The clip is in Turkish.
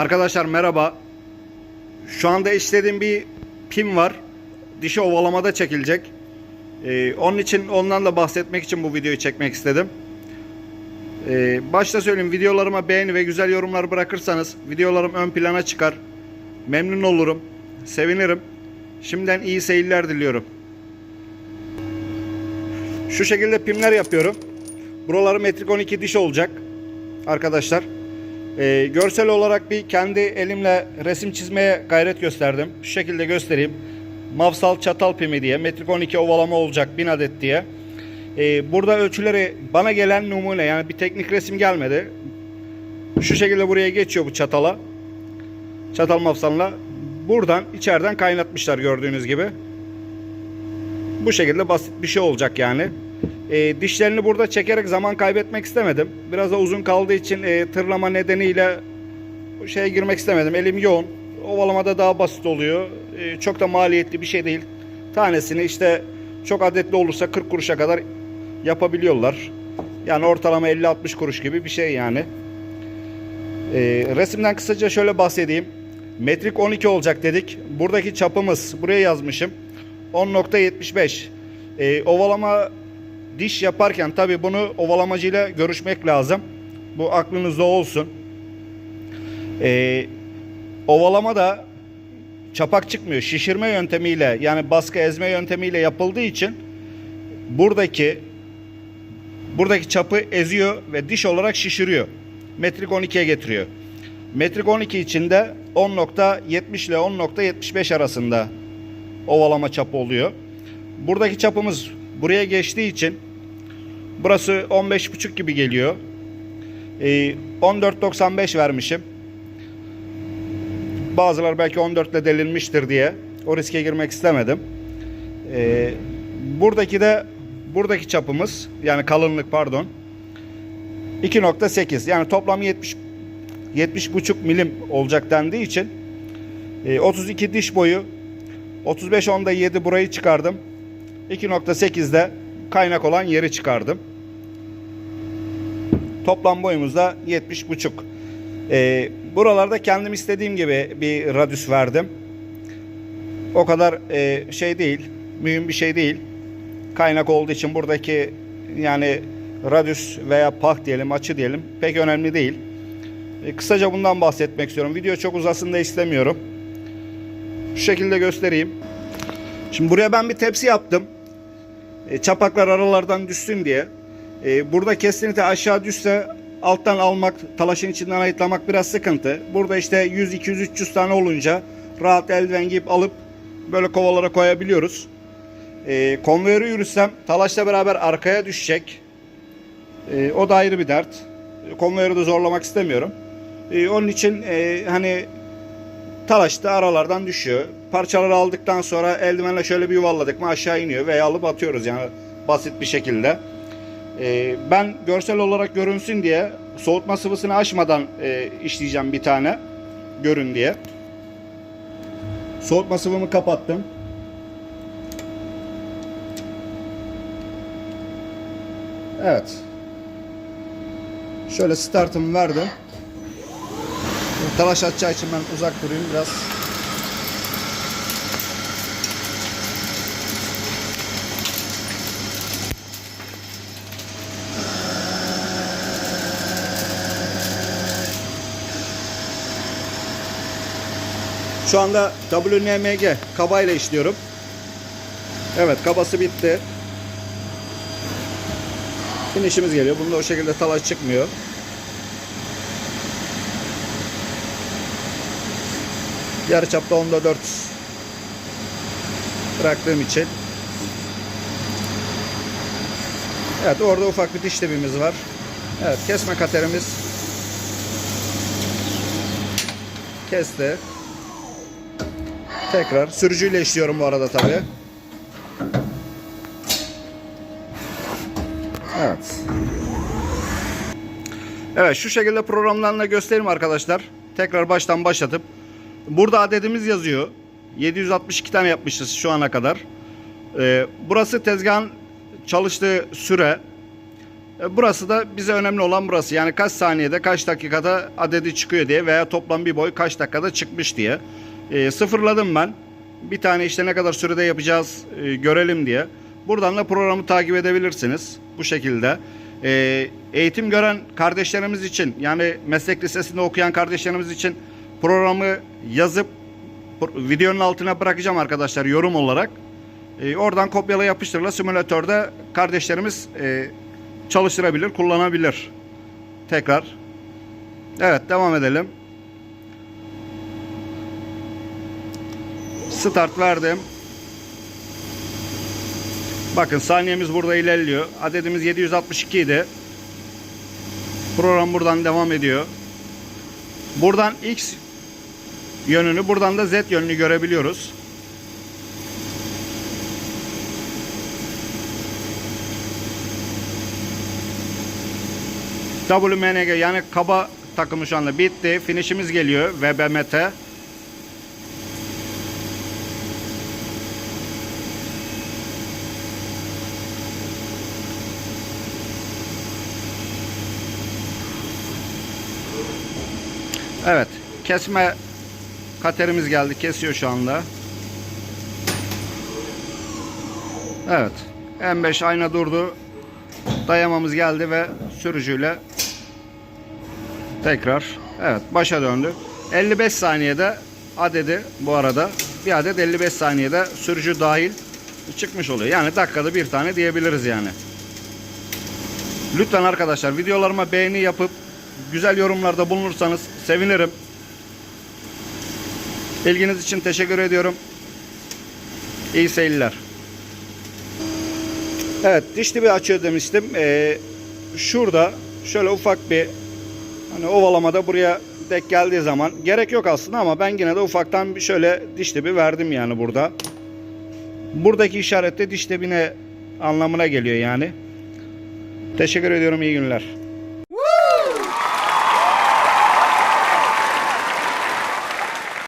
Arkadaşlar merhaba. Şu anda işlediğim bir pim var. Dişi ovalamada çekilecek. Ee, onun için ondan da bahsetmek için bu videoyu çekmek istedim. Ee, başta söyleyeyim videolarıma beğeni ve güzel yorumlar bırakırsanız videolarım ön plana çıkar. Memnun olurum. Sevinirim. Şimdiden iyi seyirler diliyorum. Şu şekilde pimler yapıyorum. Buraları metrik 12 diş olacak. Arkadaşlar. Ee, görsel olarak bir kendi elimle resim çizmeye gayret gösterdim. Şu şekilde göstereyim. Mavsal çatal pimi diye. Metrik 12 ovalama olacak 1000 adet diye. Ee, burada ölçüleri bana gelen numune yani bir teknik resim gelmedi. Şu şekilde buraya geçiyor bu çatala. Çatal mafsalına. Buradan içeriden kaynatmışlar gördüğünüz gibi. Bu şekilde basit bir şey olacak yani. E, dişlerini burada çekerek zaman kaybetmek istemedim. Biraz da uzun kaldığı için e, tırlama nedeniyle şeye girmek istemedim. Elim yoğun. Ovalamada daha basit oluyor. E, çok da maliyetli bir şey değil. Tanesini işte çok adetli olursa 40 kuruşa kadar yapabiliyorlar. Yani ortalama 50-60 kuruş gibi bir şey yani. E, resimden kısaca şöyle bahsedeyim. Metrik 12 olacak dedik. Buradaki çapımız buraya yazmışım. 10.75. E, ovalama diş yaparken tabi bunu ovalamacıyla görüşmek lazım. Bu aklınızda olsun. E, ovalama da çapak çıkmıyor. Şişirme yöntemiyle yani baskı ezme yönetimiyle yapıldığı için buradaki buradaki çapı eziyor ve diş olarak şişiriyor. Metrik 12'ye getiriyor. Metrik 12 içinde 10.70 ile 10.75 arasında ovalama çapı oluyor. Buradaki çapımız buraya geçtiği için burası 15.5 gibi geliyor. Ee, 14.95 vermişim. Bazılar belki 14 ile delinmiştir diye o riske girmek istemedim. Ee, buradaki de buradaki çapımız yani kalınlık pardon 2.8 yani toplam 70 70,5 milim olacak dendiği için e, 32 diş boyu 35 onda 7 burayı çıkardım. 2.8'de kaynak olan yeri çıkardım. Toplam boyumuz da 70,5. Ee, buralarda kendim istediğim gibi bir radius verdim. O kadar e, şey değil, mühim bir şey değil. Kaynak olduğu için buradaki yani radius veya pah diyelim, açı diyelim pek önemli değil. E, kısaca bundan bahsetmek istiyorum. Video çok uzasın da istemiyorum. Şu şekilde göstereyim. Şimdi buraya ben bir tepsi yaptım. E, çapaklar aralardan düşsün diye. E, burada kesinlikle aşağı düşse alttan almak, talaşın içinden ayıtlamak biraz sıkıntı. Burada işte 100, 200, 300 tane olunca rahat eldiven giyip alıp böyle kovalara koyabiliyoruz. E, konveyörü yürütsem talaşla beraber arkaya düşecek. E, o da ayrı bir dert. Konveyörü de zorlamak istemiyorum. E, onun için e, hani talaş da aralardan düşüyor. Parçaları aldıktan sonra eldivenle şöyle bir yuvarladık mı aşağı iniyor veya alıp atıyoruz yani basit bir şekilde. Ee, ben görsel olarak görünsün diye soğutma sıvısını açmadan e, işleyeceğim bir tane görün diye. Soğutma sıvımı kapattım. Evet. Şöyle startımı verdim. Talaş atacağı için ben uzak durayım biraz. Şu anda WNMG kabayla işliyorum. Evet kabası bitti. Finişimiz geliyor. Bunda o şekilde talaş çıkmıyor. Yarı çapta onda 4 bıraktığım için. Evet orada ufak bir diş dibimiz var. Evet kesme katerimiz kesti. Tekrar sürücüyle işliyorum bu arada tabi. Evet. Evet şu şekilde programlarını göstereyim arkadaşlar. Tekrar baştan başlatıp Burada adedimiz yazıyor. 762 tane yapmışız şu ana kadar. Ee, burası tezgahın çalıştığı süre. E, Burası da bize önemli olan burası. Yani kaç saniyede, kaç dakikada adedi çıkıyor diye veya toplam bir boy kaç dakikada çıkmış diye. E, sıfırladım ben. Bir tane işte ne kadar sürede yapacağız e, görelim diye. Buradan da programı takip edebilirsiniz. Bu şekilde. E, eğitim gören kardeşlerimiz için yani meslek lisesinde okuyan kardeşlerimiz için programı yazıp videonun altına bırakacağım arkadaşlar yorum olarak. E, oradan kopyala yapıştırla simülatörde kardeşlerimiz e, çalıştırabilir, kullanabilir. Tekrar. Evet, devam edelim. Start verdim. Bakın saniyemiz burada ilerliyor. Adedimiz 762 idi. Program buradan devam ediyor. Buradan X yönünü, buradan da Z yönünü görebiliyoruz. WMNG yani kaba takımı şu anda bitti. Finishimiz geliyor. VBMT. Evet. Kesme katerimiz geldi. Kesiyor şu anda. Evet. M5 ayna durdu. Dayamamız geldi ve sürücüyle tekrar evet başa döndü. 55 saniyede adedi bu arada bir adet 55 saniyede sürücü dahil çıkmış oluyor. Yani dakikada bir tane diyebiliriz yani. Lütfen arkadaşlar videolarıma beğeni yapıp güzel yorumlarda bulunursanız sevinirim. İlginiz için teşekkür ediyorum. İyi seyirler. Evet diş dibi açıyor demiştim. Ee, şurada şöyle ufak bir hani ovalamada buraya dek geldiği zaman gerek yok aslında ama ben yine de ufaktan bir şöyle diş dibi verdim yani burada. Buradaki işaret de diş dibine anlamına geliyor yani. Teşekkür ediyorum iyi günler.